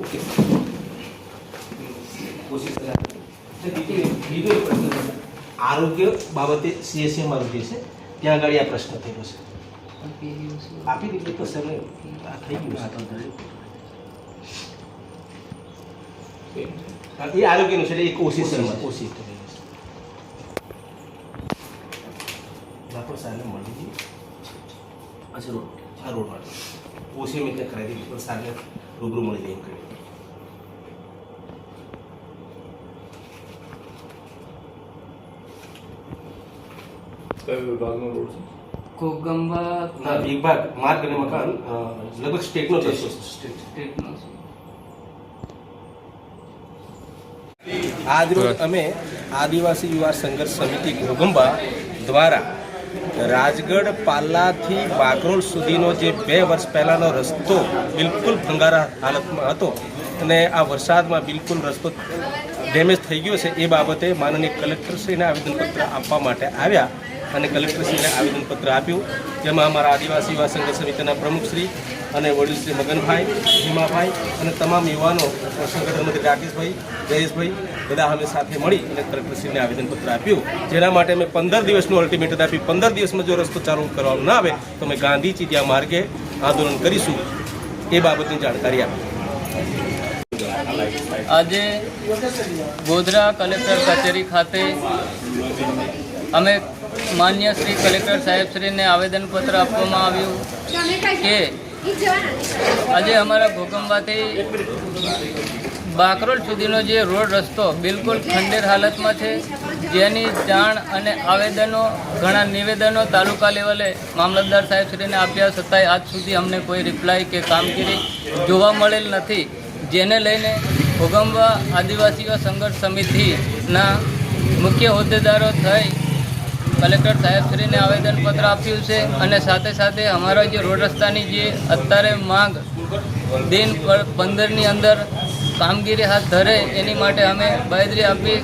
Okay કોશિશ કર્યા બીજો બીજો એક પ્રશ્ન છે. આરોગ્ય બાબતે સીએસએમ આરોગ્ય છે ત્યાં આગળ આ પ્રશ્ન થયેલો છે. આપી દીધું તો સર આ થઈ ગયું એ આરોગ્યનું છે એક કોશિશ શર્મા કોશિશ. કરેલી છે. લાખો સાહેબને મળી ગઈ. અચ્છા રોડ આ રોડ માટે ઓછી મેં ત્યાં કરાવી દીધી પણ સાહેબને રૂબરૂ મળી જાય એમ કરી કયો વિભાગનો રોડ છે કોગંબા ના વિભાગ માર્ગ અને મકાન લગભગ સ્ટેટનો સ્ટેટનો છે. આજરોજ અમે આદિવાસી યુવા સંઘર્ષ સમિતિ ઘોગંબા દ્વારા રાજગઢ પાલ્લાથી બાકરોલ સુધીનો જે બે વર્ષ પહેલાંનો રસ્તો બિલકુલ ભંગારા હાલતમાં હતો અને આ વરસાદમાં બિલકુલ રસ્તો ડેમેજ થઈ ગયો છે એ બાબતે માનનીય કલેક્ટરશ્રીને આવેદનપત્ર આપવા માટે આવ્યા અને કલેક્ટરશ્રીને આવેદનપત્ર આપ્યું. જેમાં અમારા આદિવાસી યુવા સંઘ સમિતિના પ્રમુખશ્રી અને વડીલ શ્રી મગનભાઈ, ભીમાભાઈ અને તમામ યુવાનો સંગઠન રાકેશભાઈ, જયેશભાઈ બધા અમે સાથે મળી અને કલેક્ટરશ્રીને આવેદનપત્ર આપ્યું. જેના માટે અમે પંદર દિવસનું અલ્ટિમેટમ આપ્યું. પંદર દિવસમાં જો રસ્તો ચાલુ કરવામાં ના આવે, તો અમે ગાંધી ચીડિયા માર્ગે આંદોલન કરીશું. એ બાબતની જાણકારી આપી. આજે ગોધરા કલેક્ટર કચેરી ખાતે અમે માન્ય શ્રી કલેક્ટર સાહેબશ્રીને આવેદનપત્ર આપવામાં આવ્યું કે આજે અમારા ભૂકંપથી બાકરોલ સુધીનો જે રોડ રસ્તો બિલકુલ ખંડેર હાલતમાં છે, જેની જાણ અને આવેદનો, ઘણા નિવેદનો તાલુકા લેવલે મામલતદાર સાહેબશ્રીને આપ્યા છતાંય આજ સુધી અમને કોઈ રિપ્લાય કે કામગીરી જોવા મળેલ નથી. જેને લઈને ભોગંબા આદિવાસીઓ સંઘર્ષ સમિતિના મુખ્ય હોદ્દેદારો થઈ કલેક્ટર સાહેબશ્રીને આવેદનપત્ર આપ્યું છે અને સાથે સાથે અમારા જે રોડ રસ્તાની જે અત્યારે માંગ દિન પંદરની અંદર કામગીરી હાથ ધરે એની માટે અમે બાયદરી આપી